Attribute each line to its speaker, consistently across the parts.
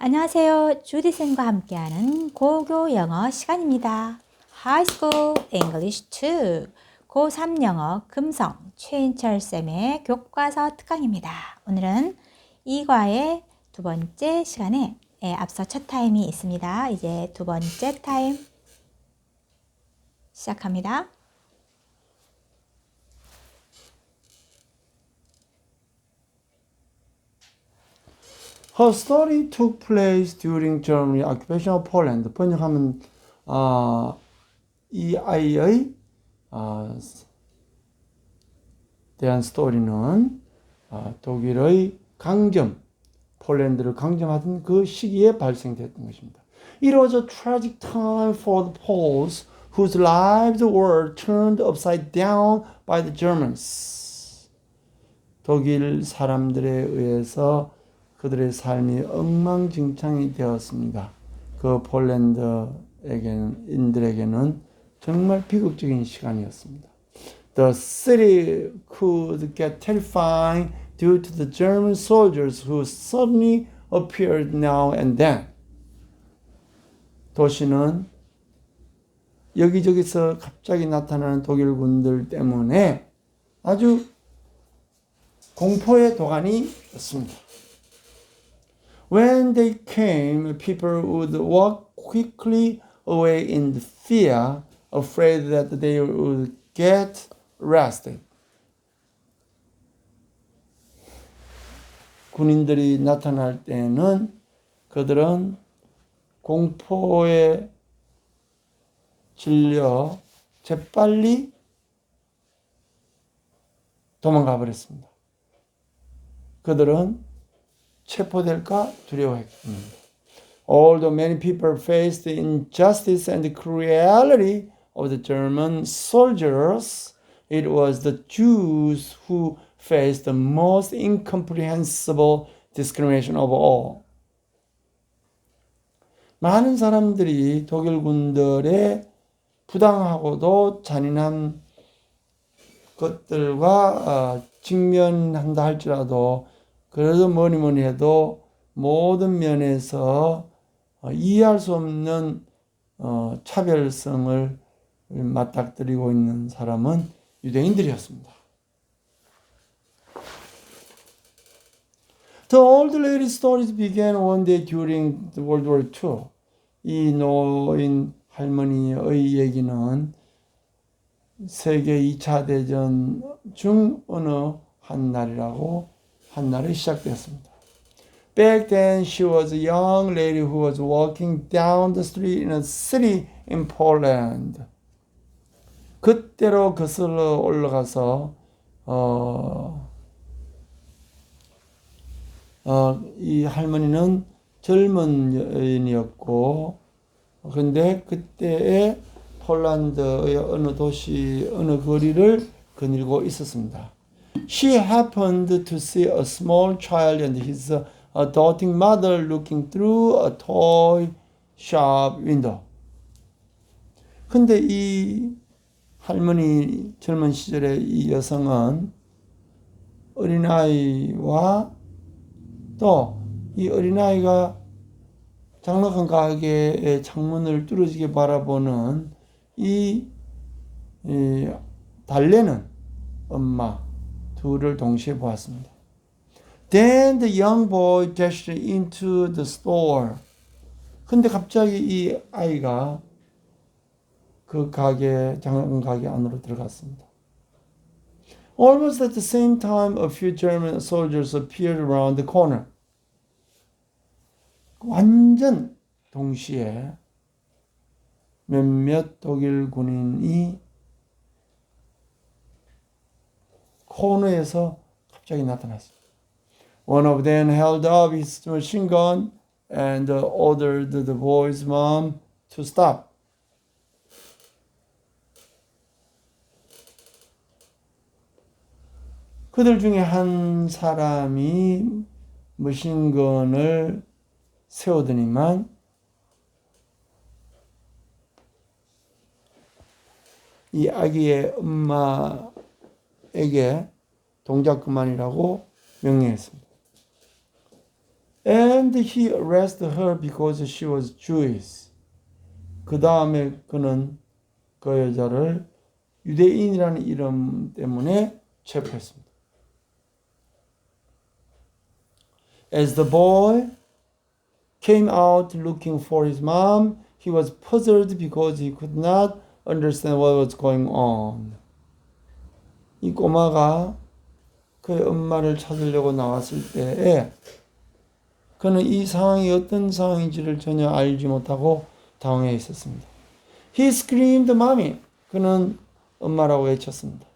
Speaker 1: 안녕하세요. 주디쌤과 함께하는 고교 영어 시간입니다. High School English 2 고3 영어 금성 최인철 쌤의 교과서 특강입니다. 오늘은 이과의 두 번째 시간에 예, 앞서 첫 타임이 있습니다. 이제 두 번째 타임 시작합니다.
Speaker 2: Her story took place during Germany occupation of Poland. 번역하면 아, 이 아이의 아, 대한 스토리는 아, 독일의 강점, 폴란드를 강점하던 그 시기에 발생됐던 것입니다. It was a tragic time for the Poles whose lives were turned upside down by the Germans. 독일 사람들에 의해서 그들의 삶이 엉망진창이 되었습니다. 그 폴란드에게는 인들에게는 정말 비극적인 시간이었습니다. The city could get terrifying due to the German soldiers who suddenly appeared now and then. 도시는 여기저기서 갑자기 나타나는 독일 군들 때문에 아주 공포의 도가니였습니다. When they came, people would walk quickly away in fear, afraid that they would get arrested. 군인들이 나타날 때는 그들은 공포에 질려 재빨리 도망가 버렸습니다. 그들은 체포될까 두려워했습니다. Although many people faced the injustice and the cruelty of the German soldiers, it was the Jews who faced the most incomprehensible discrimination of all. 많은 사람들이 독일 군들의 부당하고도 잔인한 것들과 직면한다 할지라도 그래도 뭐니 뭐니 해도 모든 면에서 이해할 수 없는 차별성을 맞닥뜨리고 있는 사람은 유대인들이었습니다. The old lady's stories began one day during World War II. 이 노인 할머니의 얘기는 세계 2차 대전 중 어느 한 날이라고 한 날에 시작되었습니다. Back then, she was a young lady who was walking down the street in a city in Poland. 그때로 거슬러 올라가서 어, 어, 이 할머니는 젊은 여인이었고 근데 그때의 폴란드의 어느 도시 어느 거리를 거닐고 있었습니다. She happened to see a small child and his doting mother looking through a toy shop window. 근데 이 할머니 젊은 시절의 이 여성은 어린아이와 또 이 어린아이가 장난감 가게의 창문을 뚫어지게 바라보는 이, 이 달래는 엄마 둘을 동시에 보았습니다. Then the young boy dashed into the store. 근데 갑자기 이 아이가 그 가게, 장난감 가게 안으로 들어갔습니다. Almost at the same time, a few German soldiers appeared around the corner. 완전 동시에 몇몇 독일 군인이 코너에서 갑자기 나타났습니다. One of them held up his machine gun and ordered the boy's mom to stop. 그들 중에 한 사람이 머신건을 세우더니만 이 아기의 엄마 에게 동작 그만이라고 명령했습니다. And he arrested her because she was Jewish. 그 다음에 그는 그 여자를 유대인이라는 이름 때문에 체포했습니다. As the boy came out looking for his mom, he was puzzled because he could not understand what was going on. 이 꼬마가 그의 엄마를 찾으려고 나왔을 때에 그는 이 상황이 어떤 상황인지를 전혀 알지 못하고 당황해 있었습니다. He screamed, "Mommy!" 그는 엄마라고 외쳤습니다.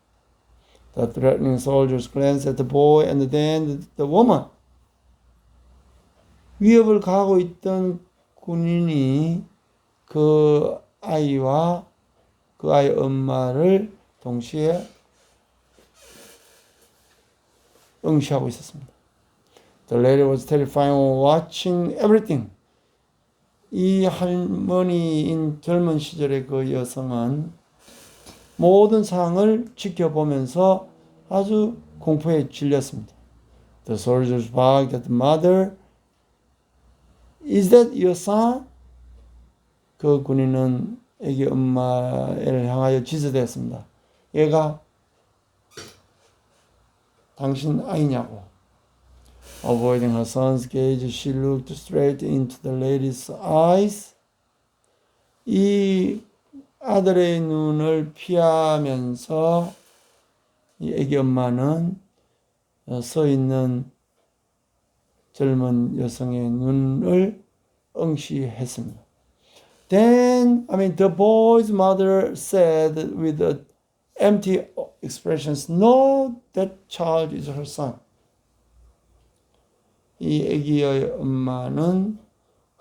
Speaker 2: The threatening soldiers glanced at the boy and then the woman. 위협을 가하고 있던 군인이 그 아이와 그 아이 엄마를 동시에 응시하고 있었습니다. The lady was terrified watching everything. 이 할머니인 젊은 시절의 그 여성은 모든 상황을 지켜보면서 아주 공포에 질렸습니다. The soldiers barked at the mother. Is that your son? 그 군인은 애기 엄마를 향하여 지저대었습니다. 얘가 당신 아이냐고. Avoiding her son's gaze, she looked straight into the lady's eyes. 이 아들의 눈을 피하면서 이 애기 엄마는 어, 서 있는 젊은 여성의 눈을 응시했습니다. Then, I mean, the boy's mother said with a empty expressions, "No, that child is her son." 이 아기의 엄마는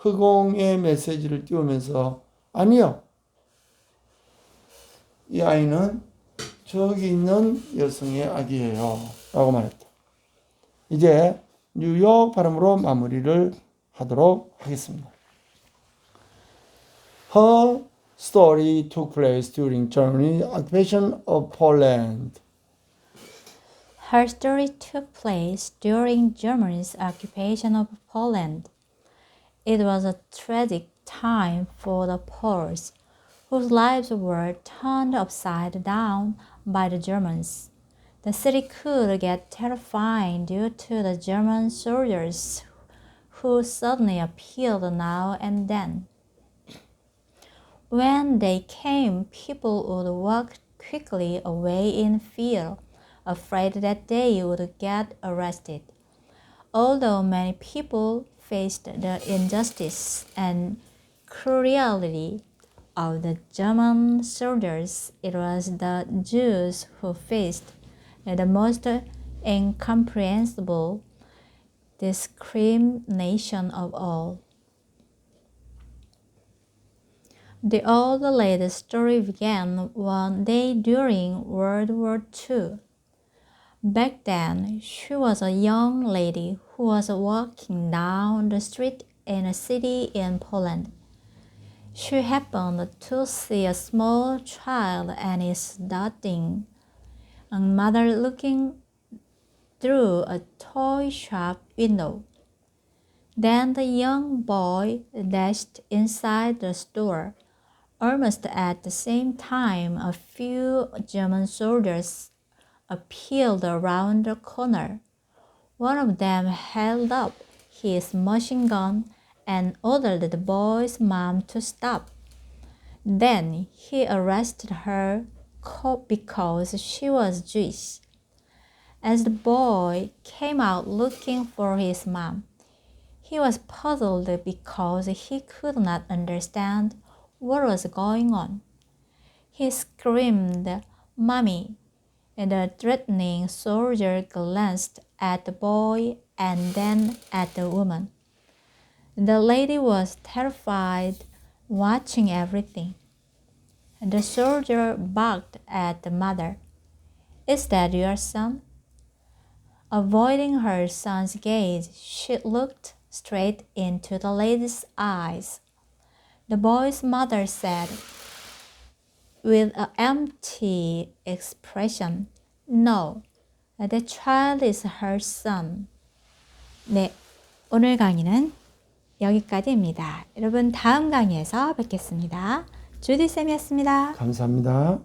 Speaker 2: 허공의 메시지를 띄우면서 아니요. 이 아이는 저기 있는 여성의 아기예요. 라고 말했다. 이제 뉴욕 발음으로 마무리를 하도록 하겠습니다. Her story took place during Germany's occupation of Poland.
Speaker 1: Her story took place during Germany's occupation of Poland. It was a tragic time for the Poles, whose lives were turned upside down by the Germans. The city could get terrifying due to the German soldiers who suddenly appeared now and then. When they came, people would walk quickly away in fear, afraid that they would get arrested. Although many people faced the injustice and cruelty of the German soldiers, it was the Jews who faced the most incomprehensible discrimination of all. The old lady's story began one day during World War II. Back then, she was a young lady who was walking down the street in a city in Poland. She happened to see a small child and his A mother looking through a toy shop window. Then the young boy dashed inside the store. Almost at the same time, a few German soldiers appeared around the corner. One of them held up his machine gun and ordered the boy's mom to stop. Then he arrested her because she was Jewish. As the boy came out looking for his mom, he was puzzled because he could not understand what was going on. He screamed, Mommy! And the threatening soldier glanced at the boy and then at the woman. The lady was terrified, watching everything. The soldier barked at the mother. Is that your son? Avoiding her son's gaze, she looked straight into the lady's eyes. The boy's mother said, with an empty expression, No, the child is her son. 네, 오늘 강의는 여기까지입니다. 여러분 다음 강의에서 뵙겠습니다. 주디쌤이었습니다.
Speaker 2: 감사합니다.